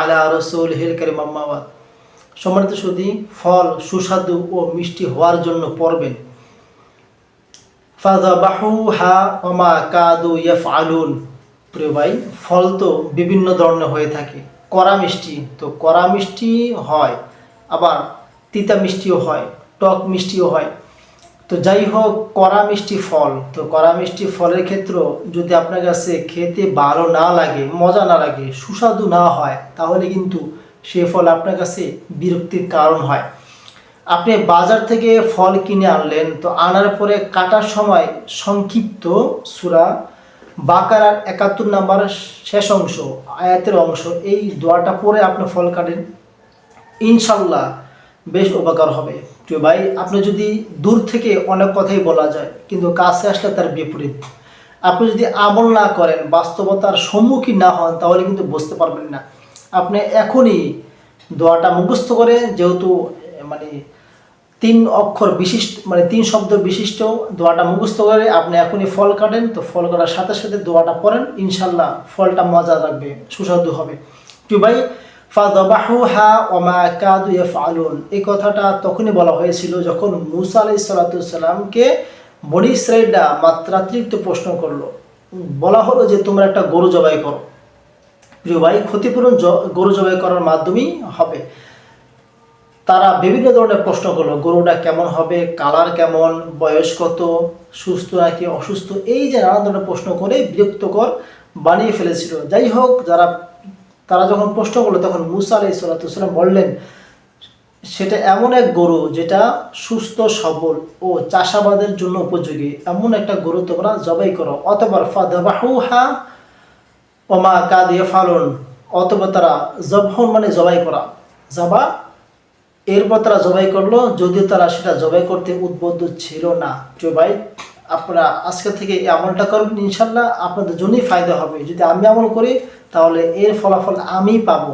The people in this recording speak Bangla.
আলা সম্মানিত সুদী ফল সুস্বাদু ও মিষ্টি হওয়ার জন্য পড়বেন ফাদাবাহু হা কাদু আলুন প্রিয় ভাই, ফল তো বিভিন্ন ধরনের হয়ে থাকে। কড়া মিষ্টি তো কড়া মিষ্টি হয়, আবার তিতা মিষ্টিও হয়, টক মিষ্টিও হয়। তো যাই হোক, কড়া মিষ্টি ফল। তো কড়া মিষ্টি ফলের ক্ষেত্রেও যদি আপনার কাছে খেতে ভালো না লাগে, মজা না লাগে, সুস্বাদু না হয়, তাহলে কিন্তু সে ফল আপনার কাছে বিরক্তির কারণ হয়। আপনি বাজার থেকে ফল কিনে আনলেন, তো আনার পরে কাটার সময় সংক্ষিপ্ত সুরা, বাকারার একাত্তর নাম্বার শেষ অংশ, আয়াতের অংশ, এই দোয়াটা পরে আপনি ফল কাটেন। ইনশাল্লাহ বেশ উপকার হবে। প্রিয় ভাই, আপনি যদি দূর থেকে অনেক কথাই বলা যায়, কিন্তু কাছে আসলে তার বিপরীত। আপনি যদি আমল না করেন, বাস্তবতার সম্মুখীন না হন, তাহলে কিন্তু বুঝতে পারবেন না। আপনি এখনই দোয়াটা মুখস্থ করে, যেহেতু মানে তিন অক্ষর বিশিষ্ট মানে তিন শব্দ বিশিষ্ট দোয়াটা মুখস্থ করে আপনি এখনই ফল কাটেন, তো ফল কাটার সাথে সাথে দোয়াটা পড়েন ইনশাল্লাহ ফলটা মজা রাখবে সুস্বাদু হবে। প্রিয় ভাই এই কথাটা তখনই বলা হয়েছিল যখন মুসা ইসরাইলরা মাত্রাতিরিক্ত প্রশ্ন করল। বলা হলো যে, তোমরা একটা গরু জবাই করো। প্রিয় ভাই, ক্ষতিপূরণ গরু জবাই করার মাধ্যমেই হবে। তারা বিভিন্ন ধরনের প্রশ্ন করল, গরুটা কেমন হবে? কালার কেমন? বয়স কত? সুস্থ নাকি অসুস্থ? এই যে নানান ধরনের প্রশ্ন করে বিরক্তকর বানিয়ে ফেলেছিল। যাই হোক, যারা তারা যখন প্রশ্ন করল, তখন মুসা আলাই সাল্লাম বললেন, সেটা এমন এক গরু যেটা সুস্থ, সবল ও চাষাবাদের জন্য উপযোগী। এমন একটা গরু তোমরা জবাই করো। অতবার ফাদাবাহু হা ওমা কাদিয়ে ফালন অথবা তারা জবহন মানে জবাই করা। জবা, এরপর তারা জবাই করল, যদিও তারা সেটা জবাই করতে উদ্বুদ্ধ ছিল না। ভাই আপনারা আজকে থেকে এই আমলটা করবেন ইনশাল্লাহ আপনাদের জন্যই ফায়দা হবে। যদি আমি আমল করি, তাহলে এর ফলাফল আমি পাবো।